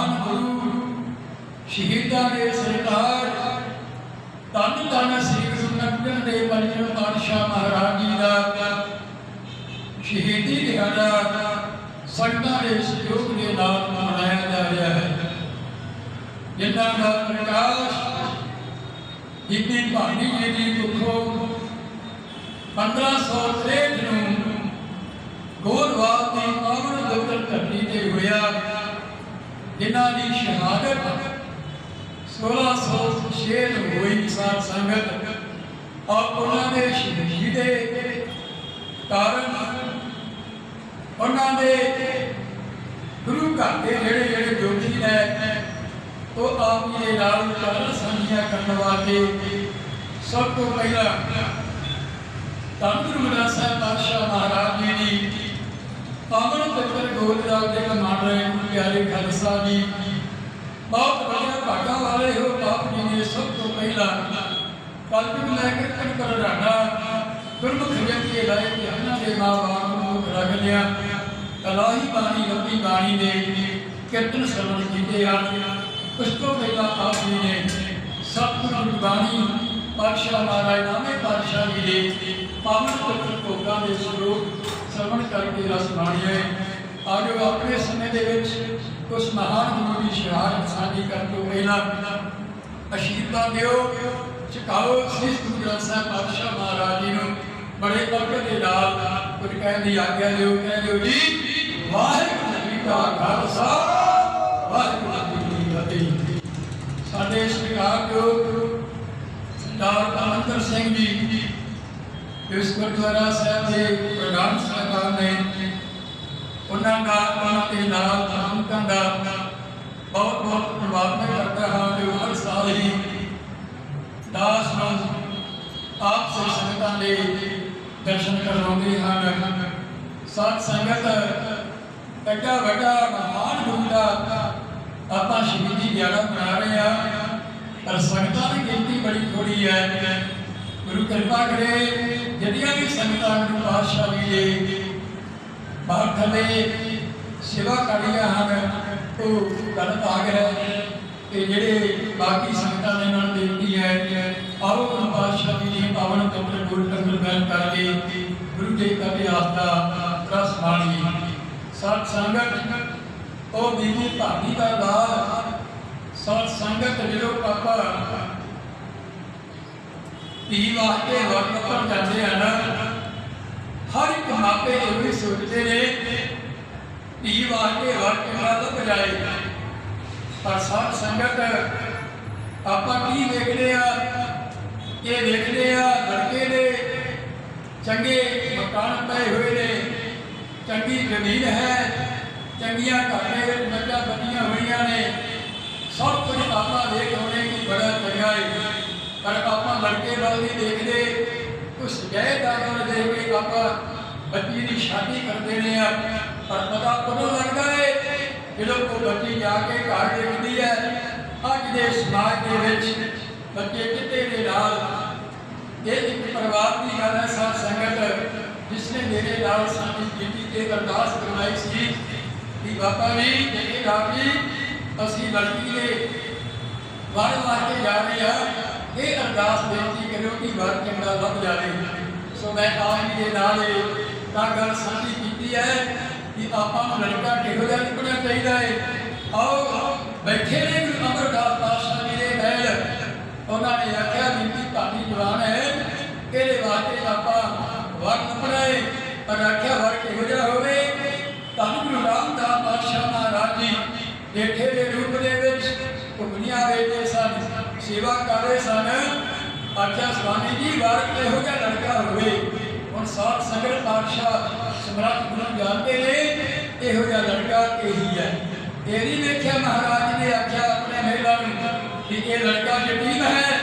ਮਹਾਨ ਗੁਰੂ। ਸ਼ਹੀਦਾਂ ਦੇ ਸਰਕਾਰ, ਧੰਨ ਧੰਨ ਸ੍ਰੀ ਗੁਰੂ ਨਾਨਕ ਦੇਵ ਪੰਜਵੇਂ ਪਾਤਸ਼ਾਹ ਮਹਾਰਾਜ ਜੀ ਦਾ ਸ਼ਹੀਦੀ ਦਿਹਾੜਾ ਸੰਗਤਾਂ ਦੇ ਸਹਿਯੋਗ ਦੇ ਨਾਲ ਮਨਾਇਆ ਜਾ ਰਿਹਾ ਹੈ। ਜਿਨ੍ਹਾਂ ਦਾ ਪ੍ਰਕਾਸ਼ ਬੀਬੀ ਭਾਨੀ ਜੀ ਦੀ ਕੁੱਖੋਂ 1563 ਨੂੰ ਗੋਰਵਾਲ ਦੀ ਪਾਵਨ ਦੁੱਗਲ ਧਰਤੀ ਤੇ ਹੋਇਆ। ਜਿਨ੍ਹਾਂ ਦੀ ਸ਼ਹਾਦਤ 1606 ਨੂੰ ਹੋਈ ਸਾਧ ਸੰਗਤ ਔਰ ਉਹਨਾਂ ਦੇ ਸ਼ਹੀਦੀ ਦੇ ਕਾਰਨ ਉਹਨਾਂ ਦੇ ਗੁਰੂ ਘਰ ਦੇ ਜਿਹੜੇ ਜਿਹੜੇ ਜੋਗੀ ਨੇ, ਉਹ ਆਪ ਜੀ ਦੇ ਨਾਲ ਚਰਨ ਸੰਧੀਆਂ ਕਰਨ ਵਾਸਤੇ ਸਭ ਤੋਂ ਪਹਿਲਾਂ ਧੰਨ ਗੁਰੂ ਪਾਤਸ਼ਾਹ ਮਹਾਰਾਜ ਜੀ ਦੀ ਪਾਵਨ ਪਵਿੱਤਰ ਗੋਲਰਾਜ ਦੇ ਕਮਾਂਡ ਪਿਆਰੇ ਖਾਲਸਾ ਜੀ ਬਹੁਤ ਵਧੀਆ ਭਾਗਾ ਵਾਲੇ ਹੋ ਬਾਪ ਜੀ ਨੇ ਸਭ ਤੋਂ ਪਹਿਲਾਂ ਕਲਪਿਕ ਲੈ ਕੇ ਤਨ ਰਾਣਾ ਗੁਰਮੁਖ ਵਿਅਕਤੀ ਲਾਏ ਕਿ ਉਹਨਾਂ ਦੇ ਮਾਂ-ਬਾਪ ਨੂੰ ਰੱਖ ਲਿਆ। ਕਲਾਹੀ ਬਾਣੀ ਲੰਬੀ ਬਾਣੀ ਦੇ ਕੀਰਤਨ ਸਰਵਣ ਕੀਤੇ ਹਨ ਉਸ ਤੋਂ ਪਹਿਲਾਂ ਆਪ ਜੀ ਨੇ ਸਤਿਗੁਰੂ ਦੀ ਬਾਣੀ, ਪਾਤਸ਼ਾਹ ਮਹਾਰਾਜ, ਨਾਮੇ ਪਾਤਸ਼ਾਹ ਜੀ ਦੇ ਪਾਵਨ ਪਵਿੱਤਰ ਭੋਗਾਂ ਦੇ ਸਰੂਪ ਸਰਵਣ ਕਰਕੇ ਰਸ ਮਾਣੀਏ ਆਜੋ ਆਪਣੇ ਸਮੇਂ ਦੇ ਵਿੱਚ ਉਸ ਮਹਾਨ ਗੁਰੂ ਦੀ ਸ਼ਹਾਦਤ ਸਾਂਝੀ ਕਰਨ ਤੋਂ ਪਹਿਲਾਂ ਅਸ਼ੀਰਵਾਦ ਦਿਓ ਚਕਾਓ ਸ੍ਰੀ ਗੁਰੂ ਗ੍ਰੰਥ ਸਾਹਿਬ ਪਾਤਸ਼ਾਹ ਮਹਾਰਾਜ ਜੀ ਨੂੰ ਬੜੇ ਬਰਕਤ ਦੇ ਨਾਲ ਕੁਝ ਕਹਿਣ ਦੀ ਆਗਿਆ ਦਿਓ ਕਹਿ ਦਿਓ ਜੀ, ਵਾਹਿਗੁਰੂ ਜੀ ਕਾ ਖਾਲਸਾ, ਵਾਹਿਗੁਰੂ ਜੀ ਕੀ ਫਤਿਹ। ਸਾਡੇ ਸਤਿਕਾਰ ਜੋ ਸਰਦਾਰ ਅਮਰਿੰਦਰ ਸਿੰਘ ਜੀ, ਇਸ ਗੁਰਦੁਆਰਾ ਸਾਹਿਬ ਦੇ ਪ੍ਰਧਾਨ ਸਾਹਿਬਾਨ ਨੇ ਉਹਨਾਂ ਦੇ ਨਾਲ ਸੰਤਾਂ ਦਾ ਬਹੁਤ ਬਹੁਤ ਧੰਨਵਾਦ ਮੈਂ ਕਰਦਾ ਹਾਂ ਜੋ ਹਰ ਸਾਲ ਹੀ ਦਾਸ ਨੂੰ ਆਪ ਸੇ ਸੰਗਤਾਂ ਦੇ ਦਰਸ਼ਨ ਕਰਵਾਉਂਦੇ ਹਨ ਸਾਧ ਸੰਗਤ ਐਡਾ ਵੱਡਾ ਮਹਾਨ ਗੁਰੂ ਦਾ ਆਪਾਂ ਸ਼ਹੀਦੀ ਦਿਹਾੜਾ ਮਨਾ ਰਹੇ ਆ ਪਰ ਸੰਗਤਾਂ ਦੀ ਗਿਣਤੀ ਬੜੀ ਥੋੜੀ ਹੈ ਗੁਰੂ ਕਿਰਪਾ ਕਰੇ ਜਿਹੜੀਆਂ ਵੀ ਸੰਗਤਾਂ ਗੁਰੂ ਪਾਤਸ਼ਾਹ ਜੀ ਦੇ ਬਾਹਰ ਥੱਲੇ ਸੇਵਾ ਕਰੀਆਂ ਹਨ, ਉਹ ਗਲਤ ਆ ਗਿਆ ਤੇ ਜਿਹੜੇ ਬਾਕੀ ਸੰਗਤਾਂ ਦੇ ਨਾਲ ਬੇਨਤੀ ਹੈ, ਆਓ ਗੁਰੂ ਪਾਤਸ਼ਾਹ ਜੀ ਦੀ ਪਾਵਨ ਪਵਿੱਤਰ ਗੁਰੂ ਕੰਗਲ ਬੈਨ ਕਰਕੇ ਗੁਰੂ ਦੇ ਕਦੇ ਆਸਤਾ ਰਸ ਮਾਣੀ ਸਤ ਸੰਗਤ, ਉਹ ਬੀਬੀ ਭਾਗੀ ਦਾ ਲਾਲ ਸਤ ਸੰਗਤ ਜਦੋਂ ਪਾਪਾ ਧੀ ਵਾਸਤੇ ਵਰਤ ਪਰ ਜਾਂਦੇ ਹਨ ਹਰ ਇੱਕ ਮਾਪੇ ਇਹ ਵੀ ਸੋਚਦੇ ਨੇ ਧੀ ਵਾਸਤੇ ਵਰਤ ਕਿਹੜਾ ਲੱਭ ਜਾਏ ਪਰ ਸਾਧ ਸੰਗਤ, ਆਪਾਂ ਕੀ ਵੇਖਦੇ ਆ? ਇਹ ਵੇਖਦੇ ਆ, ਲੜਕੇ ਦੇ ਚੰਗੇ ਮਕਾਨ ਪਏ ਹੋਏ ਨੇ, ਚੰਗੀ ਜ਼ਮੀਨ ਹੈ, ਚੰਗੀਆਂ ਘਰ ਦੇ ਵਿੱਚ ਮੱਝਾਂ ਬੰਨੀਆਂ ਹੋਈਆਂ ਨੇ। ਸਭ ਕੁਝ ਆਪਾਂ ਦੇਖ ਆਉਣੇ ਕਿ ਬੜਾ ਚੰਗਾ ਹੈ ਪਰ ਆਪਾਂ ਲੜਕੇ ਵੱਲ ਨਹੀਂ ਦੇਖਦੇ। ਉਸ ਜਾਇਦਾਦ ਵੱਲ ਦੇਖ ਕੇ ਆਪਾਂ ਬੱਚੀ ਦੀ ਸ਼ਾਦੀ ਕਰਦੇ ਨੇ ਆ, ਪਰ ਪਤਾ ਕਦੋਂ ਲੱਗਦਾ ਹੈ ਜਦੋਂ ਕੋਈ ਬੱਚੀ ਜਾ ਕੇ ਘਰ ਦੇਖਦੀ ਹੈ ਅੱਜ ਦੇ ਸਮਾਜ ਦੇ ਵਿੱਚ ਬੱਚੇ ਕਿਤੇ ਦੇ ਨਾਲ? ਇਹ ਇੱਕ ਪਰਿਵਾਰ ਦੀ ਗੱਲ ਹੈ, ਸਾਧ ਸੰਗਤ, ਜਿਸ ਨੇ ਮੇਰੇ ਨਾਲ ਸਾਡੀ ਬੀਤੀ ਤੇ ਅਰਦਾਸ ਕਰਵਾਈ ਸੀ ਕਿ ਬਾਬਾ ਜੀ ਜਿਹੜੇ ਰਾਜੀ ਅਸੀਂ ਲੜਕੀ ਦੇ ਵਰ ਵਾਸਤੇ ਜਾ ਰਹੇ ਆ ਇਹ ਅਰਦਾਸ ਬੇਨਤੀ ਕਰਿਓ ਕਿ ਵਰ ਚੰਗਾ ਲੱਭ ਜਾਵੇ। ਸੋ ਮੈਂ ਆਪ ਦੇ ਨਾਲ ਇਹ ਤਾਂ ਗੱਲ ਸਾਂਝੀ ਕੀਤੀ ਹੈ ਕਿ ਆਪਾਂ ਨੂੰ ਲੜਕਾ ਕਿਹੋ ਜਿਹਾ ਨਿਕਲਣਾ ਚਾਹੀਦਾ ਹੈ। ਆਓ, ਬੈਠੇ ਨੇ ਗੁਰੂ ਅਮਰਦਾਸ ਪਾਤਸ਼ਾਹ ਜੀ ਦੇ ਮਹਿਲ। ਉਹਨਾਂ ਨੇ ਆਖਿਆ ਬੀਬੀ ਭਾਨੀ ਜਵਾਨ ਹੈ ਇਹਦੇ ਵਾਸਤੇ ਆਪਾਂ ਵਰ ਲੱਭਣਾ ਹੈ। ਪਰ ਆਖਿਆ, ਵਰ ਕਿਹੋ ਜਿਹਾ ਹੋਵੇ? ਧੰਨ ਗੁਰੂ ਰਾਮਦਾਸ ਪਾਤਸ਼ਾਹ ਮਹਾਰਾਜ ਜੀ ਦੇਖੇ ਦੇ ਰੂਪ ਦੇ ਵਿੱਚ ਘੁੰਮਣੀਆਂ ਵੇਚਦੇ ਸਨ ਸੇਵਾ ਕਰਦੇ ਸਨ। ਆਖਿਆ ਸਵਾਮੀ ਜੀ, ਵਾਰ ਇਹੋ ਜਿਹਾ ਲੜਕਾ ਹੋਵੇ, ਹੁਣ ਸਾਧ ਸੰਗਤ ਪਾਤਸ਼ਾਹ ਸਮਰੱਥ ਗੁਰੂ ਜਾਣਦੇ ਨੇ, ਇਹੋ ਜਿਹਾ ਲੜਕਾ ਇਹੀ ਹੈ। ਇਹ ਨਹੀਂ ਵੇਖਿਆ ਮਹਾਰਾਜ ਨੇ, ਆਖਿਆ ਆਪਣੇ ਮਹਿਲਾ ਨੂੰ ਕਿ ਇਹ ਲੜਕਾ ਯਤੀਮ ਹੈ,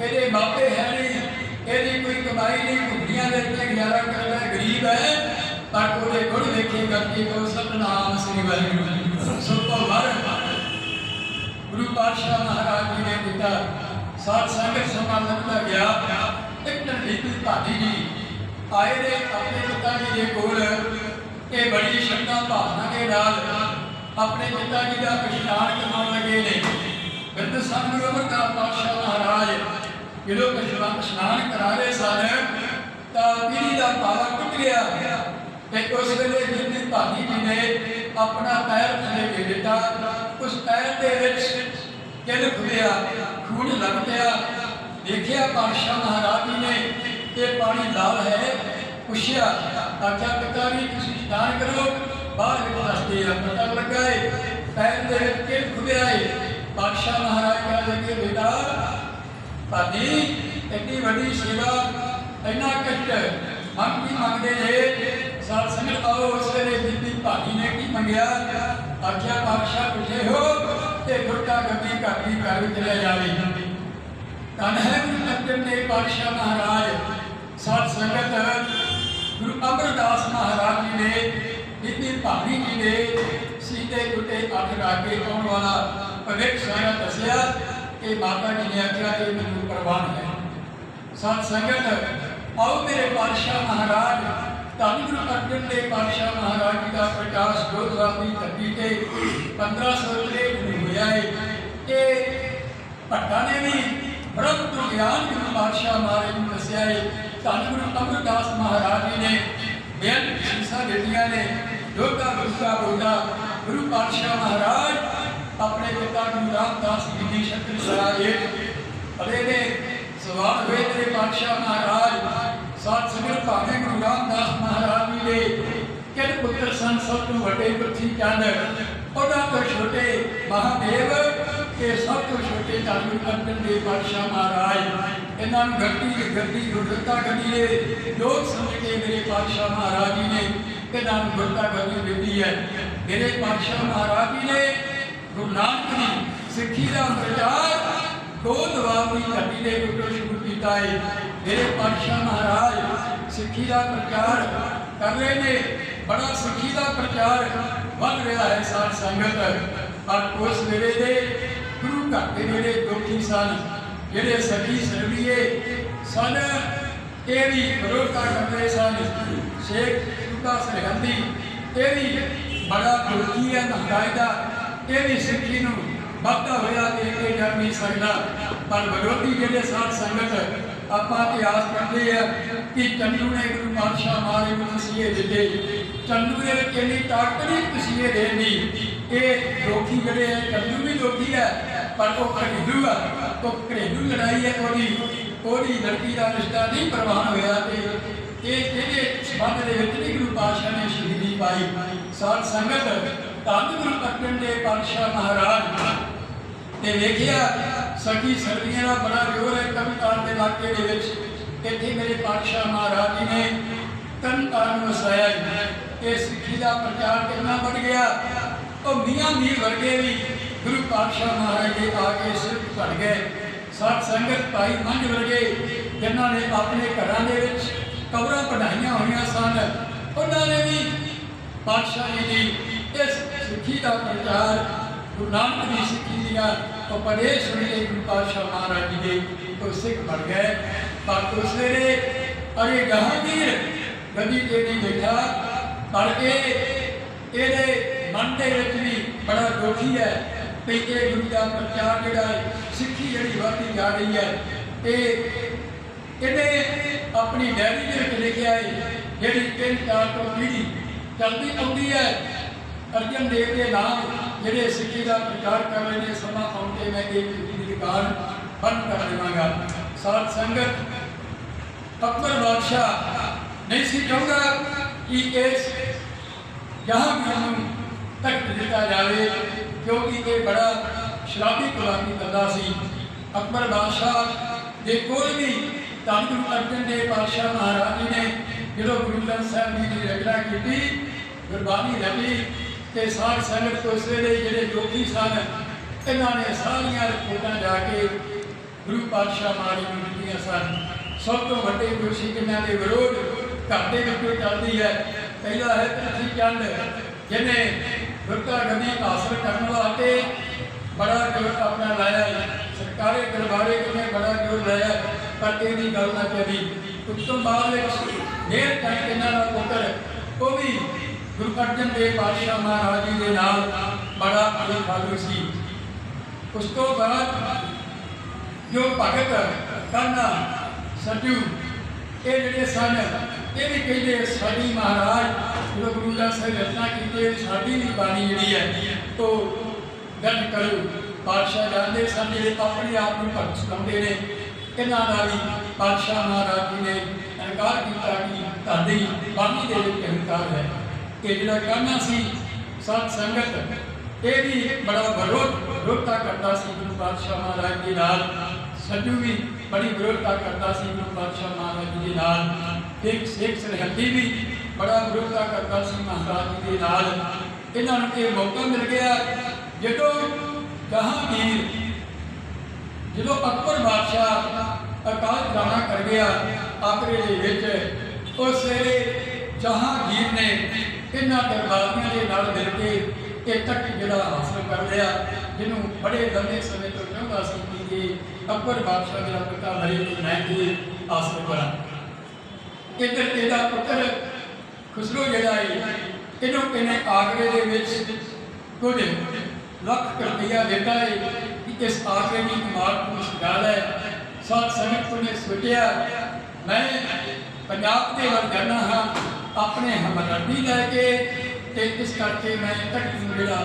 ਇਹਦੇ ਮਾਪੇ ਹੈ ਨਹੀਂ, ਇਹਦੀ ਕੋਈ ਕਮਾਈ ਨਹੀਂ ਘੁੰਮੀਆਂ ਦੇ ਉੱਤੇ ਗੁਜ਼ਾਰਾ ਕਰਦਾ ਗਰੀਬ ਹੈ, ਪਰ ਉਹਦੇ ਗੁਣ ਵੇਖੇਗਾ ਕਿ ਉਹ ਸਤਨਾਮ ਸ੍ਰੀ ਵਾਹਿਗੁਰੂ ਸਭ ਤੋਂ ਵਰ ਗੁਰੂ ਪਾਤਸ਼ਾਹ ਮਹਾਰਾਜ ਜੀ ਨੇ ਦਿੱਤਾ। ਸਾਧ ਸੰਗਤ ਸਮਾਗਮ ਦਾ ਗਿਆ। ਇੱਕ ਨੀਤੀ ਭਾਜੀ ਜੀ ਆਏ ਨੇ ਆਪਣੇ ਪਿਤਾ ਜੀ ਦੇ ਕੋਲ। ਇਹ ਬੜੀ ਸ਼ਰਧਾ ਭਾਵਨਾ ਦੇ ਨਾਲ ਆਪਣੇ ਪਿਤਾ ਜੀ ਦਾ ਇਸ਼ਨਾਨ ਕਰਵਾਉਣ ਲੱਗੇ ਨੇ। ਬਿਰਧ ਸੰਗ ਗੁਰੂ ਅਮਰਦਾਸ ਪਾਤਸ਼ਾਹ ਮਹਾਰਾਜ, ਜਦੋਂ ਇਸ਼ਨਾਨ ਇਸ਼ਨਾਨ ਕਰਾ ਰਹੇ ਸਨ, ਤਾਂ ਪੀੜੀ ਦਾ ਪਾਲਾ ਟੁੱਟ ਗਿਆ ਤੇ ਉਸ ਵੇਲੇ ਜਿੰਨੀ ਭਾਨੀ ਜੀ ਨੇ ਆਪਣਾ ਪੈਰ ਥੱਲੇ ਦੇ ਉਸ ਪੈਰ ਦੇ ਵਿੱਚ ਕਿਲ ਖੁੱਲਿਆ ਖੂਨ ਲੱਗ ਪਿਆ। ਦੇਖਿਆ ਪਾਤਸ਼ਾਹ ਮਹਾਰਾਜ ਜੀ ਨੇ ਇਹ ਪਾਣੀ ਲਾਲ ਹੈ। ਪੁੱਛਿਆ, ਆਖਿਆ, ਪਿਤਾ ਜੀ, ਤੁਸੀਂ ਇਸ਼ਨਾਨ ਕਰੋ। ਬਾਹਰ ਵਿੱਚ ਆ, ਪਤਾ ਲੱਗਾ ਏ, ਪੈਰ ਦੇ ਵਿੱਚ ਕਿਲ ਖੁੱਲਿਆ ਏ। ਪਾਤਸ਼ਾਹ ਮਹਾਰਾਜ ਕਹਿੰਦੇ ਕਿ ਬੇਟਾ ਭਾਜੀ ਇੰਨੀ ਵੱਡੀ ਸੇਵਾ ਇੰਨਾ ਕਸ਼ਟ ਮੰਗ ਵੀ ਮੰਗਦੇ ਜੇ। ਸਾਧ ਸੰਗਤ ਆਓ ਉਸ ਵੇਲੇ ਬੀਬੀ ਭਾਜੀ ਨੇ ਕੀ ਮੰਗਿਆ ਆਖਿਆ ਪਾਤਸ਼ਾਹ ਪੁੱਛੇ ਹੋ ਤੇ ਗੁਰਤਾ ਗੱਦੀ ਘਰ ਦੀ ਘਰ ਵਿੱਚ ਲੈ ਜਾਵੇ ਤਨ ਹੈ ਗੁਰੂ ਅਰਜਨ ਦੇਵ ਪਾਤਸ਼ਾਹ ਮਹਾਰਾਜ ਸਾਧ ਸੰਗਤ ਗੁਰੂ ਅਮਰਦਾਸ ਮਹਾਰਾਜ ਜੀ ਨੇ ਬੀਬੀ ਭਾਨੀ ਜੀ ਨੇ ਸੀਤੇ ਗੁੱਟੇ ਅੱਠ ਰਾਗੇ ਆਉਣ ਵਾਲਾ ਭਵਿੱਖ ਸਾਰਾ ਦੱਸਿਆ ਕਿ ਮਾਤਾ ਜੀ ਨੇ ਆਖਿਆ ਇਹ ਮੈਨੂੰ ਪ੍ਰਵਾਨ ਹੈ ਸਤ ਸੰਗਤ ਆਓ ਮੇਰੇ ਪਾਤਸ਼ਾਹ ਮਹਾਰਾਜ ਧੰਨ ਗੁਰੂ ਅਰਜਨ ਦੇਵ ਪਾਤਸ਼ਾਹ ਮਹਾਰਾਜ ਜੀ ਦਾ ਪ੍ਰਕਾਸ਼ ਗੋਦਵਾਲ ਦੀ ਧਰਤੀ ਤੇ 1500 ਦੇ ਹੋਇਆ ਹੈ ਇਹ ਭੱਟਾ ਨੇ ਵੀ ਬ੍ਰਹਮ ਤੋਂ ਗਿਆਨ ਗੁਰੂ ਪਾਤਸ਼ਾਹ ਮਹਾਰਾਜ ਨੂੰ ਦੱਸਿਆ ਹੈ ਧੰਨ ਗੁਰੂ ਅਮਰਦਾਸ ਮਹਾਰਾਜ ਜੀ ਨੇ ਬੇਅੰਤ ਸ਼ੀਸ਼ਾ ਦਿੱਤੀਆਂ ਨੇ। ਯੋਗਾ ਗੁਰਸਾ ਬੋਲਾ ਗੁਰੂ ਪਾਤਸ਼ਾਹ ਮਹਾਰਾਜ, ਆਪਣੇ ਪਿਤਾ ਗੁਰੂ ਰਾਮਦਾਸ ਜੀ ਦੀ ਸ਼ਕਤੀ ਸਰਾਏ ਅਰੇ ਨੇ ਸਵਾਲ ਹੋਏ, ਤੇਰੇ ਪਾਤਸ਼ਾਹ ਮਹਾਰਾਜ ਸਾਧ ਸੰਗਤ ਭਾਵੇਂ ਗੁਰੂ ਰਾਮਦਾਸ ਮਹਾਰਾਜ ਜੀ ਦੇ ਕਿਹੜੇ ਪੁੱਤਰ ਸਨ, ਸਭ ਤੋਂ ਵੱਡੇ ਪ੍ਰਿਥੀ ਚੰਦ, ਉਹਨਾਂ ਤੋਂ ਛੋਟੇ ਮਹਾਦੇਵ ਤੇ ਸਭ ਤੋਂ ਛੋਟੇ ਧਰਮ ਅਰਜਨ ਦੇਵ ਪਾਤਸ਼ਾਹ ਮਹਾਰਾਜ। ਇਹਨਾਂ ਨੂੰ ਗੱਦੀ ਗੱਦੀ ਗੁਰਦਤਾ ਗੱਦੀਏ ਲੋਕ ਸਮਝ ਕੇ ਮੇਰੇ ਪਾਤਸ਼ਾਹ ਮਹਾਰਾਜ ਜੀ ਨੇ ਇਹਨਾਂ ਨੂੰ ਗੁਰਦਤਾ ਗੱਦੀ ਦਿੱਤੀ ਹੈ। ਮੇਰੇ ਪਾਤਸ਼ਾਹ ਮਹਾਰਾਜ ਜੀ ਨੇ ਗੁਰੂ ਨਾਨਕ ਦੀ ਸਿੱਖੀ ਦਾ ਪ੍ਰਚਾਰ ਗੋਦਵਾਲ ਦੀ ਧਰਤੀ ਦੇ ਉੱਤੇ ਸ਼ੁਰੂ ਕੀਤਾ ਹੈ ਮੇਰੇ ਪਾਤਸ਼ਾਹ ਮਹਾਰਾਜ, ਸਿੱਖੀ ਦਾ ਪ੍ਰਚਾਰ ਕਰ ਰਹੇ ਨੇ। ਬੜਾ ਸਿੱਖੀ ਦਾ ਪ੍ਰਚਾਰ ਵੱਧ ਰਿਹਾ ਹੈ ਸਾਧ ਸੰਗਤ। ਪਰ ਉਸ ਵੇਲੇ ਦੇ ਗੁਰੂ ਘਰ ਦੇ ਜਿਹੜੇ ਦੁਖੀ ਸਨ। ਜਿਹੜੇ ਸਖੀ ਸਰਵੀਏ ਸਨ ਇਹ ਵੀ ਵਿਰੋਧਤਾ ਕਰਦੇ ਸਨ। ਸ਼ੇਖ ਸੁਕਾ ਸਰਹੰਦੀ, ਇਹ ਵੀ ਬੜਾ ਦੁਖੀ ਹੈ ਨਹਾਇ ਇਹ ਵੀ ਸਿੱਖੀ ਨੂੰ ਵਾਧਾ ਹੋਇਆ ਦੇ ਕੇ ਜਾ ਨਹੀਂ ਸਕਦਾ। ਪਰ ਵਿਰੋਧੀ ਜਿਹੜੇ ਸਾਧ ਸੰਗਤ ਆਪਾਂ ਇਤਿਹਾਸ ਪੜ੍ਹਦੇ ਆ ਕਿ ਚੰਦੂ ਨੇ ਗੁਰੂ ਪਾਤਸ਼ਾਹ ਮਾਰੇ ਨੂੰ ਦਿੱਤੇ। ਚੰਦੂ ਦੇ ਵਿੱਚ ਇੰਨੀ ਤਾਕਤ ਨਹੀਂ ਤਸੀਹੇ ਦੇਣ ਦੀ ਇਹ ਲੋਕੀ ਜਿਹੜੇ ਆ ਚੰਦੂ ਵੀ ਲੋਕੀ ਹੈ ਪਰ ਉਹ ਘਰੇਲੂ ਆ। ਉਹ ਘਰੇਲੂ ਲੜਾਈ ਹੈ ਉਹਦੀ। ਉਹਦੀ ਲੜਕੀ ਦਾ ਰਿਸ਼ਤਾ ਨਹੀਂ ਪ੍ਰਵਾਨ ਹੋਇਆ ਤੇ ਇਹ ਇਹਦੇ ਸੰਬੰਧ ਦੇ ਵਿੱਚ ਨਹੀਂ ਗੁਰੂ ਪਾਤਸ਼ਾਹ ਨੇ ਸ਼ਹੀਦੀ ਪਾਈ। ਸਾਧ ਸੰਗਤ ਧੰਨ ਗੁਰੂ ਅਰਜਨ ਦੇਵ ਪਾਤਸ਼ਾਹ ਮਹਾਰਾਜ ਤੇ ਵੇਖਿਆ ਸਖੀ ਸਰਦੀਆਂ ਦਾ ਬੜਾ ਜੋਰ ਹੈ ਕਵਿਤਾਰ ਦੇ ਇਲਾਕੇ ਦੇ ਵਿੱਚ। ਇੱਥੇ ਮੇਰੇ ਪਾਤਸ਼ਾਹ ਮਹਾਰਾਜ ਜੀ ਨੇ ਤਨ ਤਾਰਨ ਵਸਾਇਆ ਹੈ। ਇਹ ਸਿੱਖੀ ਦਾ ਪ੍ਰਚਾਰ ਕਿੰਨਾ ਵੱਧ ਗਿਆ। ਉਹ ਮੀਆਂ ਮੀਰ ਵਰਗੇ ਵੀ ਗੁਰੂ ਪਾਤਸ਼ਾਹ ਮਹਾਰਾਜ ਦੇ ਆ ਕੇ ਸਿਰ ਘੜ ਗਏ। ਸਾਧ ਸੰਗਤ ਭਾਈ ਮੰਝ ਵਰਗੇ ਜਿਨ੍ਹਾਂ ਨੇ ਆਪਣੇ ਘਰਾਂ ਦੇ ਵਿੱਚ ਕਬਰਾਂ ਬਣਾਈਆਂ ਹੋਈਆਂ ਸਨ, ਉਹਨਾਂ ਨੇ ਵੀ ਪਾਤਸ਼ਾਹ ਜੀ ਦੀ ਇਸ ਸਿੱਖੀ ਦਾ ਪ੍ਰਚਾਰ ਗੁਰੂ ਨਾਨਕ ਦੀ ਸਿੱਖੀ ਦੀਆਂ ਉਪਦੇਸ਼ ਸੁਣੇ ਗੁਰੂ ਪਾਤਸ਼ਾਹ ਮਹਾਰਾਜ ਜੀ ਦੇ ਤੋਂ ਸਿੱਖ ਬਣ ਗਏ। ਪਰ ਉਸ ਵੇਲੇ ਅਰੇ ਜਹਾਂਗੀਰ ਗੱਦੀ ਤੇ ਨਹੀਂ ਬੈਠਾ। ਪਰ ਇਹ ਇਹਦੇ ਮਨ ਦੇ ਵਿੱਚ ਵੀ ਬੜਾ ਦੁਖੀ ਹੈ ਕਿ ਇਹ ਗੁਰੂ ਦਾ ਪ੍ਰਚਾਰ ਜਿਹੜਾ ਹੈ, ਸਿੱਖੀ ਜਿਹੜੀ ਵਧਦੀ ਜਾ ਰਹੀ ਹੈ ਇਹ ਇਹਨੇ ਆਪਣੀ ਡੈਰੀ ਦੇ ਵਿੱਚ ਲਿਖਿਆ ਹੈ ਜਿਹੜੀ ਤਿੰਨ ਚਾਰ ਤੋਂ ਪੀੜ੍ਹੀ ਚੱਲਦੀ ਆਉਂਦੀ ਹੈ। ਅਰਜਨ ਦੇਵ ਦੇ ਨਾਮ ਜਿਹੜੇ ਸਿੱਖੀ ਦਾ ਪ੍ਰਚਾਰ ਕਰ ਰਹੇ ਨੇ, ਸਮਾਂ ਆਉਣ ਤੇ ਮੈਂ ਇਹ ਚੀਜ਼ ਦੀ ਦੁਕਾਨ ਬੰਦ ਕਰ ਦੇਵਾਂਗਾ। ਸਾਧ ਸੰਗਤ ਅਕਬਰ ਬਾਦਸ਼ਾਹ, ਨਹੀਂ ਸੀ ਚਾਹੁੰਦਾ ਕਿ ਇਸ ਜਹਾਂ ਨੂੰ ਤੱਕ ਦਿੱਤਾ ਜਾਵੇ, ਕਿਉਂਕਿ ਇਹ ਬੜਾ ਸ਼ਰਾਬੀ ਕੁਲਾਬੀ ਕਰਦਾ ਸੀ। ਅਕਬਰ ਬਾਦਸ਼ਾਹ ਦੇ ਕੋਲ ਵੀ ਧੰਨ ਗੁਰੂ ਅਰਜਨ ਦੇਵ ਪਾਤਸ਼ਾਹ ਮਹਾਰਾਜ ਜੀ ਨੇ ਜਦੋਂ ਗੁਰੂ ਗ੍ਰੰਥ ਸਾਹਿਬ ਜੀ ਦੀ ਰਚਨਾ ਕੀਤੀ, ਗੁਰਬਾਣੀ ਰਚੀ ਤੇ ਸਾਧ ਸੰਗਤ ਉਸ ਵੇਲੇ ਜਿਹੜੇ ਜੋਗੀ ਸਨ, ਇਹਨਾਂ ਨੇ ਸਾਰੀਆਂ ਰਿਪੋਰਟਾਂ ਜਾ ਕੇ ਗੁਰੂ ਪਾਤਸ਼ਾਹ ਮਹਾਰਾਜ ਨੂੰ ਦਿੱਤੀਆਂ ਸਨ। ਸਭ ਤੋਂ ਵੱਡੇ ਦੋਸ਼ੀ ਕਿਨਾਂ ਦੇ ਵਿਰੋਧ ਘਰ ਦੇ ਵਿੱਚੋਂ ਚੱਲਦੀ ਹੈ, ਪਹਿਲਾ ਹੈ ਪ੍ਰਿਥੀ ਚੰਦ, ਜਿਹਨੇ ਗੁਰਤਾ ਗਦੀ ਹਾਸਲ ਕਰਨ ਵਾਸਤੇ ਬੜਾ ਜੋਰ ਆਪਣਾ ਲਾਇਆ ਸਰਕਾਰੀ ਦਰਬਾਰੇ ਕਿਨੇ ਬੜਾ ਜੋਰ ਲਾਇਆ, ਪਰ ਇਹਦੀ ਗੱਲ ਨਾ ਕਰੀ ਉਸ ਤੋਂ ਬਾਅਦ ਵਿੱਚ ਡੇਢ ਤੱਕ ਇਹਨਾਂ ਦਾ ਪੁੱਤਰ, ਉਹ ਵੀ ਗੁਰੂ ਅਰਜਨ ਦੇਵ ਪਾਤਸ਼ਾਹ ਮਹਾਰਾਜ ਜੀ ਦੇ ਨਾਲ ਬੜਾ ਅਲੀਫਾਲੂ ਸੀ। ਉਸ ਤੋਂ ਬਾਅਦ ਜੋ ਭਗਤ ਕਾਨਾ, ਸੱਜੂ, ਇਹ ਜਿਹੜੇ ਸਨ, ਇਹ ਵੀ ਕਹਿੰਦੇ ਸਾਡੀ ਮਹਾਰਾਜ, ਜਦੋਂ ਗੁਰੂ ਦਾ ਸਾਹਿਬ ਰਚਨਾ ਕੀਤੇ ਸਾਡੀ ਵੀ ਬਾਣੀ ਜਿਹੜੀ ਹੈ, ਉਹ ਗੱਜ ਕਰੋ। ਪਾਤਸ਼ਾਹ ਜਾਂਦੇ ਸਨ ਜਿਹੜੇ ਆਪਣੇ ਆਪ ਨੂੰ ਭਗਤ ਸਮਝਦੇ ਨੇ। ਇਹਨਾਂ ਦਾ ਵੀ ਪਾਤਸ਼ਾਹ ਮਹਾਰਾਜ ਜੀ ਨੇ ਇਨਕਾਰ ਕੀਤਾ ਕਿ ਤੁਹਾਡੀ ਬਾਣੀ ਦੇ ਵਿੱਚ ਹੰਕਾਰ ਹੈ। ਕਿ ਜਿਹੜਾ ਕਾਨਾ ਸੀ ਸਤ ਸੰਗਤ ਇਹ ਵੀ ਬੜਾ ਵਿਰੋਧ ਵਿਰੋਧਤਾ ਕਰਦਾ ਸੀ ਗੁਰੂ ਪਾਤਸ਼ਾਹ ਮਹਾਰਾਜ ਜੀ ਨਾਲ ਸੱਜੂ ਵੀ ਬੜੀ ਵਿਰੋਧਤਾ ਕਰਦਾ ਸੀ ਗੁਰੂ ਪਾਤਸ਼ਾਹ ਮਹਾਰਾਜ ਜੀ ਦੇ ਨਾਲ ਇੱਕ ਸਿੱਖ ਸਰਹੱਦੀ ਵੀ ਬੜਾ ਵਿਰੋਧਤਾ ਕਰਦਾ ਸੀ ਮਹਾਰਾਜ ਜੀ ਦੇ ਨਾਲ ਇਹਨਾਂ ਨੂੰ ਇਹ ਮੌਕਾ ਮਿਲ ਗਿਆ ਜਦੋਂ ਜਹਾਂਗੀਰ ਜਦੋਂ ਅਕਬਰ ਬਾਦਸ਼ਾਹ ਅਕਾਲ ਚਲਾਣਾ ਕਰ ਗਿਆ ਆਖਰੇ ਦੇ ਵਿੱਚ ਉਸ ਵੇਲੇ ਜਹਾਂਗੀਰ ਨੇ ਇਹਨਾਂ ਦਰਬਾਰੀਆਂ ਦੇ ਨਾਲ ਮਿਲ ਕੇ ਇਹ ਤੱਕ ਜਿਹੜਾ ਹਾਸਲ ਕਰ ਲਿਆ, ਜਿਹਨੂੰ ਬੜੇ ਲੰਬੇ ਸਮੇਂ ਤੋਂ ਚਾਹੁੰਦਾ ਸੀ ਕਿ ਇਹ ਅਕਬਰ ਬਾਦਸ਼ਾਹ ਮੇਰਾ ਪਿਤਾ ਮਰੇ ਤੋਂ ਮੈਂ ਇਹ ਹਾਸਲ ਕਰਾਂ। ਇੱਧਰ ਇਹਦਾ ਪੁੱਤਰ ਖੁਸਰੋ ਜਿਹੜਾ ਹੈ, ਇਹਨੂੰ ਕਿਨੇ ਆਗਰੇ ਦੇ ਵਿੱਚ ਕੁਝ ਲੱਖ ਰੁਪਈਆ ਦਿੱਤਾ ਹੈ ਕਿ ਇਸ ਆਗਰੇ ਦੀ ਇਮਾਰਤ ਨੂੰ ਸਜਾ ਲੈ ਸਾਧ ਸੰਗਤ ਨੇ ਸੋਚਿਆ ਮੈਂ ਪੰਜਾਬ ਦੇ ਵੱਲ ਜਾਣਾ ਹਾਂ ਆਪਣੇ ਹਮਦਰਦੀ ਲੈ ਕੇ ਤੇ ਇਸ ਕਰਕੇ ਮੈਂ ਤੱਕ ਨੂੰ ਜਿਹੜਾ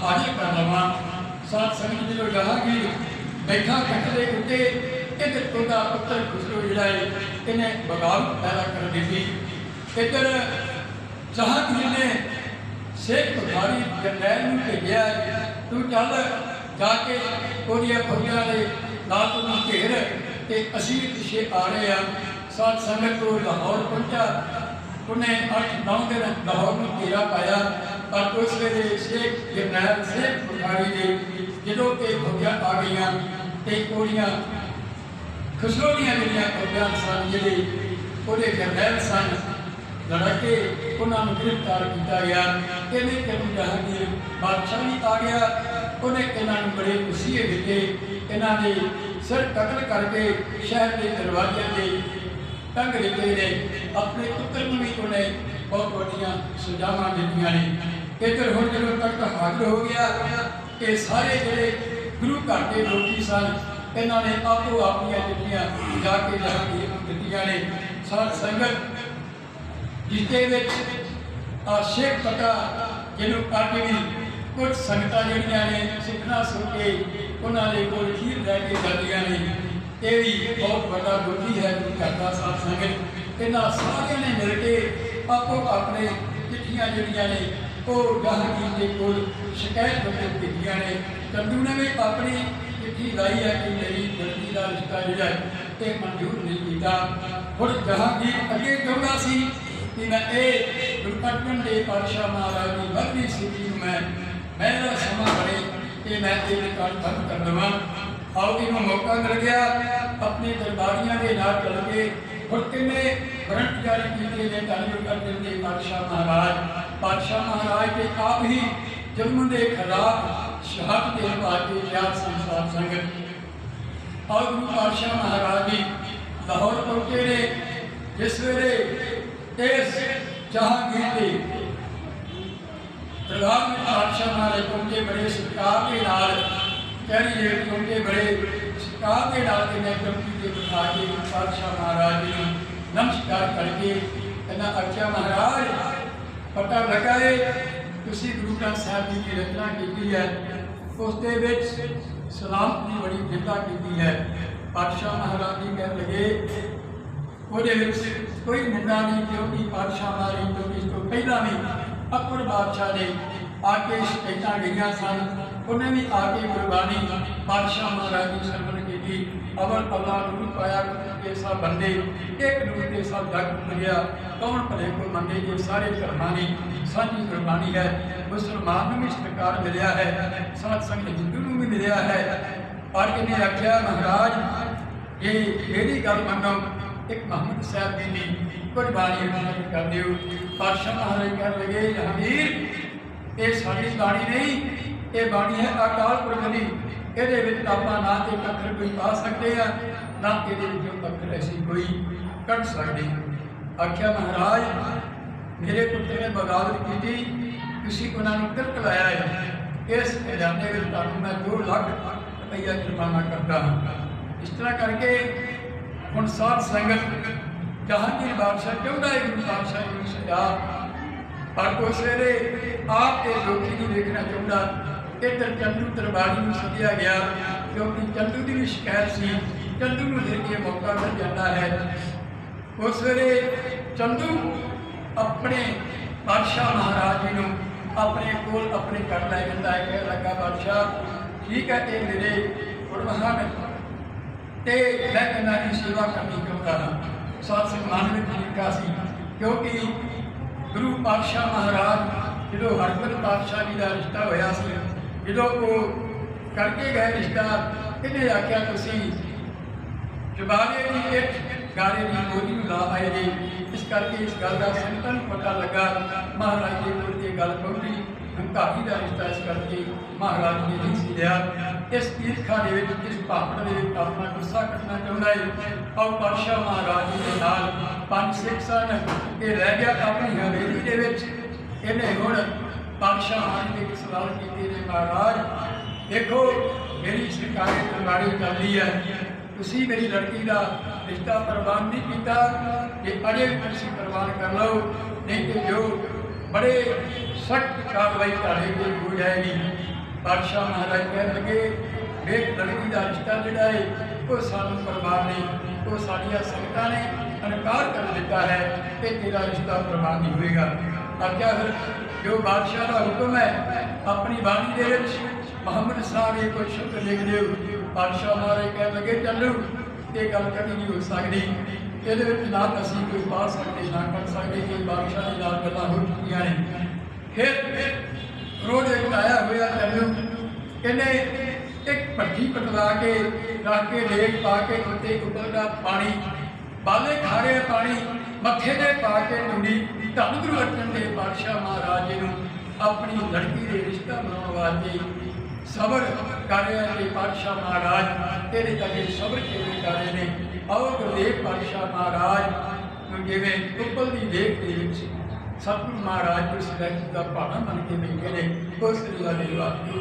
ਹਾਜ਼ਰ ਕਰ ਲਵਾਂ ਸਾਧ ਸੰਗਤ ਜਦੋਂ ਜਹਾਂਗੀਰ ਬੈਠਾ ਕੱਟ ਦੇ ਉੱਤੇ ਇੱਕ ਉਹਦਾ ਪੁੱਤਰ ਖੁਸਰੋ ਜਿਹੜਾ ਹੈ ਇਹਨੇ ਬਗਾਵਤ ਪੈਦਾ ਕਰ ਦਿੱਤੀ ਇੱਧਰ ਜਹਾਂਗੀਰ ਨੇ ਸ਼ੇਖ ਬੁਖਾਰੀ ਜਰਨੈਲ ਨੂੰ ਭੇਜਿਆ ਤੂੰ ਚੱਲ ਜਾ ਕੇ ਉਹਦੀਆਂ ਫੌਜਾਂ ਦੇ ਨਾਲ ਉਹਨੂੰ ਘੇਰ ਤੇ ਅਸੀਂ ਪਿੱਛੇ ਆ ਰਹੇ ਆ ਸਾਧ ਸੰਗਤ ਤੋਂ ਲਾਹੌਰ ਪਹੁੰਚਾ ਉਹਨੇ 8-9 ਲਾਹੌਰ ਨੂੰ ਘੇਰਾ ਪਾਇਆ, ਪਰ ਉਸ ਵੇਲੇ ਸ਼ੇਖ ਜਰਨੈਲ ਸ਼ੇਖ ਬੁਖਾਰੀ ਦੇ ਜਦੋਂ ਇਹ ਫੌਜਾਂ ਆ ਗਈਆਂ ਤੇ ਉਹਦੀਆਂ ਖੁਸਰੋ ਦੀਆਂ ਜਿਹੜੀਆਂ ਫੌਜਾਂ ਸਨ, ਜਿਹੜੇ ਉਹਦੇ ਜਰਨੈਲ ਸਨ, ਲੜਕੇ ਉਹਨਾਂ ਨੂੰ ਗ੍ਰਿਫਤਾਰ ਕੀਤਾ ਗਿਆ। ਇਹਨੇ ਕਿਉਂ ਜਹਾਂਗੀਰ ਬਾਦਸ਼ਾਹ ਵੀ ਆ ਗਿਆ। ਉਹਨੇ ਇਹਨਾਂ ਨੂੰ ਬੜੇ ਖੁਸ਼ੀਏ ਦਿੱਤੇ। ਇਹਨਾਂ ਦੇ ਸਿਰ ਕਤਲ ਕਰਕੇ ਸ਼ਹਿਰ ਦੇ ਦਰਵਾਜ਼ਿਆਂ ਦੇ ਟੰਗ ਦਿੱਤੇ ਨੇ, ਆਪਣੇ ਪੁੱਤਰ ਨੂੰ ਵੀ ਉਹਨੇ ਬਹੁਤ ਵੱਡੀਆਂ ਸਜ਼ਾਵਾਂ ਦਿੱਤੀਆਂ ਨੇ। ਇੱਧਰ ਹੁਣ ਜਦੋਂ ਤੱਕ ਹਾਜ਼ਰ ਹੋ ਗਿਆ ਇਹ ਸਾਰੇ ਜਿਹੜੇ ਗੁਰੂ ਘਰ ਦੇ ਲੋਕੀ ਸਨ, ਇਹਨਾਂ ਨੇ ਆਪੋ ਆਪਣੀਆਂ ਚਿੱਠੀਆਂ ਜਾ ਕੇ ਜਹਾਂਗੀਰ ਕੇ ਦਿੱਤੀਆਂ ਨੇ। ਸਾਧ ਸੰਗਤ, ਜਿਸਦੇ ਵਿੱਚ ਆ ਸ਼ੇਖ ਪਤਾ ਜਿਹਨੂੰ ਕੱਟ ਵੀ ਕੁਝ ਸੰਗਤਾਂ ਜਿਹੜੀਆਂ ਨੇ ਸਿੱਖਣਾ ਸੁਣ ਕੇ ਉਹਨਾਂ ਦੇ ਕੋਲ ਖੀਰ ਲੈ ਕੇ ਜਾਂਦੀਆਂ ਨੇ। ਇਹ ਵੀ ਬਹੁਤ ਵੱਡਾ ਦੁੱਖੀ ਹੈ ਗੁਰੂ ਘਰ ਦਾ ਸੰਗਤ। ਇਹਨਾਂ ਸਾਰਿਆਂ ਨੇ ਮਿਲ ਕੇ ਆਪੋ ਆਪਣੇ ਚਿੱਠੀਆਂ ਜਿਹੜੀਆਂ ਨੇ, ਉਹ ਜਹਾਂਗੀਰ ਦੇ ਕੋਲ ਸ਼ਿਕਾਇਤ ਵਜੋਂ ਭੇਜੀਆਂ ਨੇ। ਚੰਦੂ ਨੇ ਵੀ ਆਪਣੀ ਚਿੱਠੀ ਲਾਈ ਹੈ ਕਿ ਮੇਰੀ ਲੜਕੀ ਦਾ ਰਿਸ਼ਤਾ ਜਿਹੜਾ ਹੈ ਮਨਜ਼ੂਰ ਨਹੀਂ ਕੀਤਾ। ਹੁਣ ਜਹਾਂਗੀਰ ਅੱਗੇ ਚਾਹੁੰਦਾ ਸੀ ਕਿ ਮੈਂ ਇਹ ਗੁਰਪਤਨ ਦੇ ਪਾਤਸ਼ਾਹ ਮਹਾਰਾਜ ਦੀ ਵੱਡੀ ਸਿੱਖੀ ਨੂੰ ਮੈਂ ਮਹਿਲਾ ਸਮਾਂ ਬਣੇ ਤੇ ਮੈਂ ਇਹ ਰਿਕਾਰਡ ਬੰਦ ਕਰ ਦਵਾਂ। ਆਓ ਇਹਨੂੰ ਮੌਕਾ ਮਿਲ ਗਿਆ, ਆਪਣੇ ਦਰਬਾਰੀਆਂ ਦੇ ਨਾਲ ਚੱਲ ਕੇ ਹੁਣ ਕਿੰਨੇ ਗ੍ਰੰਥ ਜਾਰੀ ਕੀਤੇ ਨੇ ਧੰਨ ਗੁਰਪਤਨ ਦੇ ਪਾਤਸ਼ਾਹ ਮਹਾਰਾਜ। ਪਾਤਸ਼ਾਹ ਮਹਾਰਾਜ ਦੇ ਆਪ ਹੀ ਜਨਮ ਦੇ ਖਿਲਾਫ ਸ਼ਹਾਦਤ ਦੇ ਬਾਅਦ ਯਾਦ ਸੰਸਾਰ ਸੰਗਤ। ਔਰ ਗੁਰੂ ਪਾਤਸ਼ਾਹ ਮਹਾਰਾਜ ਜੀ, ਲਾਹੌਰ ਪਹੁੰਚੇ ਨੇ। ਜਿਸ ਵੇਲੇ ਇਸ ਜਹਾਂਗੀਰ ਦੇ ਪ੍ਰਧਾਨ ਪਾਤਸ਼ਾਹ ਮਹਾਰਾਜ ਪਹੁੰਚੇ, ਬੜੇ ਸਤਿਕਾਰ ਦੇ ਨਾਲ ਕਹਿਰੀ ਜੇ ਪਹੁੰਚੇ ਬੜੇ ਸਤਿਕਾਰ ਦੇ ਨਾਲ ਇਹਨੇ ਚੌਕੀ ਤੇ ਬਿਠਾ ਕੇ ਗੁਰੂ ਪਾਤਸ਼ਾਹ ਮਹਾਰਾਜ ਜੀ ਨੂੰ ਨਮਸਕਾਰ ਕਰਕੇ ਕਹਿੰਦਾ ਅੱਛਾ ਮਹਾਰਾਜ ਪਤਾ ਲੱਗਾ ਏ ਤੁਸੀਂ ਗੁਰੂ ਗ੍ਰੰਥ ਸਾਹਿਬ ਜੀ ਦੀ ਰਚਨਾ ਕੀਤੀ ਹੈ, ਉਸ ਦੇ ਵਿੱਚ ਸਲਾਮ ਦੀ ਬੜੀ ਨਿੰਦਾ ਕੀਤੀ ਹੈ। ਪਾਤਸ਼ਾਹ ਮਹਾਰਾਜ ਜੀ ਕਹਿ ਲਗੇ, ਉਹਦੇ ਵਿੱਚ ਕੋਈ ਨਿੰਦਾ ਨਹੀਂ, ਕਿਉਂਕਿ ਪਾਤਸ਼ਾਹ ਮਹਾਰਾਜ ਤੋਂ ਇਸ ਤੋਂ ਪਹਿਲਾਂ ਵੀ ਅਕਬਰ ਬਾਦਸ਼ਾਹ ਨੇ ਆ ਕੇ ਸ਼ਿਕਾਇਤਾਂ ਗਈਆਂ ਸਨ। ਉਹਨੇ ਵੀ ਆ ਕੇ ਕੁਰਬਾਨੀ ਪਾਤਸ਼ਾਹ ਮਹਾਰਾਜ ਦੀ ਸਰਵਣ ਕੀਤੀ ਅਵਲ ਅੱਲਾ ਨੂੰ ਪਾਇਆ ਕਿ ਸਭ ਬੰਦੇ ਇੱਕ ਦੂਜੇ ਦੇ ਸਭ ਜਗ ਮਿਲਿਆ ਕੌਣ ਭਲੇ ਕੋ ਮੰਨੇ ਜੇ ਸਾਰੇ ਧਰਮਾਂ ਦੀ ਸਾਂਝੀ ਕੁਰਬਾਨੀ ਹੈ ਮੁਸਲਮਾਨ ਨੂੰ ਵੀ ਸਤਿਕਾਰ ਮਿਲਿਆ ਹੈ ਸਾਧ ਸੰਗਤ ਹਿੰਦੂ ਨੂੰ ਵੀ ਮਿਲਿਆ ਹੈ ਪਰ ਇਹਨੇ ਆਖਿਆ ਮਹਾਰਾਜ ਇਹ ਮੇਰੀ ਗੱਲ ਮੰਨੋ ਇੱਕ ਮੁਹੰਮਦ ਸਾਹਿਬ ਜੀ ਦੀ ਕੁਰਬਾਨੀ ਅਰਪਣ ਕਰ ਦਿਓ ਪਾਤਸ਼ਾਹ ਮਹਾਰਾਜ ਕਹਿਣ ਲਗੇ ਜਹਾਂਗੀਰ ਇਹ ਬਾਣੀ ਹੈ ਅਕਾਲ ਪੁਰਖ ਦੀ। ਇਹਦੇ ਵਿੱਚ ਆਪਾਂ ਨਾ ਤੇ ਅੱਖਰ ਕੋਈ ਪਾ ਸਕਦੇ ਆ, ਨਾ ਇਹਦੇ ਵਿੱਚੋਂ ਅੱਖਰ ਐਸੀ ਕੋਈ ਕੱਢ ਸਕਦੇ। ਆਖਿਆ, ਮਹਾਰਾਜ, ਮੇਰੇ ਪੁੱਤਰ ਨੇ ਬਗਾਵਤ ਕੀਤੀ, ਤੁਸੀਂ ਉਹਨਾਂ ਨੂੰ ਤਿਲਕ ਲਾਇਆ ਹੈ ਇਸ ਖਜ਼ਾਨੇ ਵਿੱਚ ਤੁਹਾਨੂੰ ਮੈਂ 2 ਲੱਖ ਰੁਪਈਆ ਜੁਰਮਾਨਾ ਕਰਦਾ ਹਾਂ। ਇਸ ਤਰ੍ਹਾਂ ਕਰਕੇ ਹੁਣ ਸਾਧ ਸੰਗਤ, ਜਹਾਂਗੀਰ ਬਾਦਸ਼ਾਹ ਚਾਹੁੰਦਾ ਹੈ ਕਿ ਬਾਦਸ਼ਾਹ ਨੂੰ ਸਜਾ। ਪਰ ਉਸ ਵੇਲੇ ਆਪ ਦੇ ਲੋਕੀ ਨੂੰ ਦੇਖਣਾ ਚਾਹੁੰਦਾ। ਇੱਧਰ ਚੰਦੂ ਦਰਬਾਰੀ ਨੂੰ ਸੱਦਿਆ ਗਿਆ, ਕਿਉਂਕਿ ਚੰਦੂ ਦੀ ਵੀ ਸ਼ਿਕਾਇਤ ਸੀ ਚੰਦੂ ਨੂੰ ਦੇ ਕੇ ਮੌਕਾ ਮਿਲ ਜਾਂਦਾ ਹੈ। ਉਸ ਵੇਲੇ ਚੰਦੂ ਆਪਣੇ ਪਾਤਸ਼ਾਹ ਮਹਾਰਾਜ ਜੀ ਨੂੰ ਆਪਣੇ ਕੋਲ ਆਪਣੇ ਘਰ ਲੈ ਜਾਂਦਾ ਹੈ ਕਿ ਲੱਗਾ, ਬਾਦਸ਼ਾਹ, ਠੀਕ ਹੈ, ਇਹ ਮੇਰੇ ਗੁਰਮਹਾਨ ਤੇ ਮੈਂ ਇਹਨਾਂ ਦੀ ਸੇਵਾ ਕਰਨੀ ਚਾਹੁੰਦਾ ਹਾਂ। ਸਾਧ ਸੰਗਤ ਵਿੱਚ ਲਿਖਿਆ ਸੀ, ਕਿਉਂਕਿ ਗੁਰੂ ਪਾਤਸ਼ਾਹ ਮਹਾਰਾਜ, ਜਦੋਂ ਹਰਗੋਬਿੰਦ ਪਾਤਸ਼ਾਹ ਜੀ ਦਾ ਰਿਸ਼ਤਾ ਹੋਇਆ ਸੀ ਜਦੋਂ ਉਹ ਕਰਕੇ ਗਏ ਰਿਸ਼ਤਾ, ਇਹਨੇ ਆਖਿਆ, ਤੁਸੀਂ ਜਬਾਲੇ ਦੀ ਇੱਕ ਗਾਰੇ ਦੀ ਗੋਲੀ ਨੂੰ ਲਾ ਆਏ ਜੀ। ਇਸ ਕਰਕੇ ਇਸ ਗੱਲ ਦਾ ਸੰਤਨ ਪਤਾ ਲੱਗਾ। ਮਹਾਰਾਜ ਜੀ ਕੋਲ ਇਹ ਗੱਲ ਪਹੁੰਚੀ ਹੰਕਾਰੀ ਦਾ ਰਿਸ਼ਤਾ ਇਸ ਕਰਕੇ ਮਹਾਰਾਜ ਨੇ ਨਹੀਂ ਸੀ ਲਿਆ। ਇਸ ਤੀਰਖਾ ਦੇ ਵਿੱਚ, ਇਸ ਭਾਪੜ ਦੇ ਵਿੱਚ ਆਪਣਾ ਗੁੱਸਾ ਕਰਨਾ ਚਾਹੁੰਦਾ ਹੈ ਆਓ ਪਾਤਸ਼ਾਹ ਮਹਾਰਾਜ ਜੀ ਦੇ ਨਾਲ ਪੰਜ ਸਿੱਖ ਸਨ। ਇਹ ਰਹਿ ਗਿਆ ਆਪਣੀ ਹਵੇਲੀ ਦੇ ਵਿੱਚ। ਇਹਨੇ ਹੁਣ ਪਾਤਸ਼ਾਹਾਂ ਦੇ ਸਵਾਲ ਕੀਤੇ ਨੇ ਮਹਾਰਾਜ। ਦੇਖੋ, ਮੇਰੀ ਸਰਕਾਰੀ ਦਰਬਾਰੀ ਚੱਲਦੀ ਹੈ। ਤੁਸੀਂ ਮੇਰੀ ਲੜਕੀ ਦਾ ਰਿਸ਼ਤਾ ਪ੍ਰਵਾਨ ਨਹੀਂ ਕੀਤਾ ਕਿ ਅਜੇ ਤੁਸੀਂ ਪ੍ਰਵਾਨ ਕਰ ਲਓ, ਨਹੀਂ ਤੇ ਜੋ ਬੜੇ ਸਖਤ ਕਾਰਵਾਈ ਤੁਹਾਡੇ ਤੇ ਹੋ ਜਾਏਗੀ। ਪਾਤਸ਼ਾਹ ਮਹਾਰਾਜ ਕਹਿਣ ਲੱਗੇ ਵੇਖ ਲੜਕੀ ਦਾ ਰਿਸ਼ਤਾ ਜਿਹੜਾ ਹੈ ਉਹ ਸਾਨੂੰ ਪ੍ਰਵਾਨ ਨਹੀਂ। ਉਹ ਸਾਡੀਆਂ ਸੰਗਤਾਂ ਨੇ ਅਨਕਾਰ ਕਰ ਦਿੱਤਾ ਹੈ ਕਿ ਤੇਰਾ ਰਿਸ਼ਤਾ ਪ੍ਰਵਾਨ ਨਹੀਂ ਹੋਏਗਾ। ਆਖਿਆ ਫਿਰ ਜੋ ਬਾਦਸ਼ਾਹ ਦਾ ਹੁਕਮ ਹੈ, ਆਪਣੀ ਬਾਣੀ ਦੇ ਵਿੱਚ ਮੁਹੰਮਦ ਸਾਹਿਬ ਇਹ ਕੋਈ ਸ਼ਬਦ ਲਿਖ ਦਿਓ। ਬਾਦਸ਼ਾਹ ਮਹਾਰਾਜ ਕਹਿਣ ਲੱਗੇ, ਚੱਲੋ, ਇਹ ਗੱਲ ਕਦੀ ਨਹੀਂ ਹੋ ਸਕਦੀ। ਇਹਦੇ ਵਿੱਚ ਨਾ ਅਸੀਂ ਕੋਈ ਪਾ ਸਕਦੇ, ਨਾ ਕਰ ਸਕਦੇ ਕਿ ਬਾਦਸ਼ਾਹ ਦੀ ਨਾਲ ਗੱਲਾਂ ਹੋ ਚੁੱਕੀਆਂ ਨੇ। ਫਿਰ ਰੋਡ ਇੱਕ ਆਇਆ ਹੋਇਆ ਚੱਲੂ। ਇਹਨੇ ਇੱਕ ਭੱਠੀ ਪਟਵਾ ਕੇ ਰੱਖ ਕੇ ਲੇਕ ਪਾ ਕੇ ਉੱਤੇ ਉੱਪਰਦਾ ਪਾਣੀ ਬਾਲੇ ਖਾਰੇ ਪਾਣੀ, ਮੱਥੇ ਤੇ ਪਾ ਕੇ ਟੁੰਡੀ ਧੰਨ ਗੁਰੂ ਅਰਜਨ ਦੇਵ ਪਾਤਸ਼ਾਹ ਮਹਾਰਾਜ ਜੀ ਨੂੰ ਆਪਣੀ ਲੜਕੀ ਦੇ ਰਿਸ਼ਤਾ ਬਣਾਉਣ ਵਾਸਤੇ ਸਬਰ ਕਰ ਰਿਹਾ ਪਾਤਸ਼ਾਹ ਮਹਾਰਾਜ। ਤੇਰੇ ਤੱਕੇ ਸਬਰ ਕਿਵੇਂ ਕਰ ਨੇ? ਆਓ ਗੁਰਦੇਵ ਪਾਤਸ਼ਾਹ ਮਹਾਰਾਜ ਨੂੰ ਜਿਵੇਂ ਉੱਪਲ ਦੀ ਲੇਖ ਦੇ ਵਿੱਚ ਸਤਿਗੁਰੂ ਮਹਾਰਾਜ ਉਸ ਲੇਖ ਦਾ ਭਾਣਾ ਮੰਨ ਕੇ ਬੈਠੇ ਨੇ ਉਸ ਲੀਲਾ ਦੇ ਵਾਸਤੇ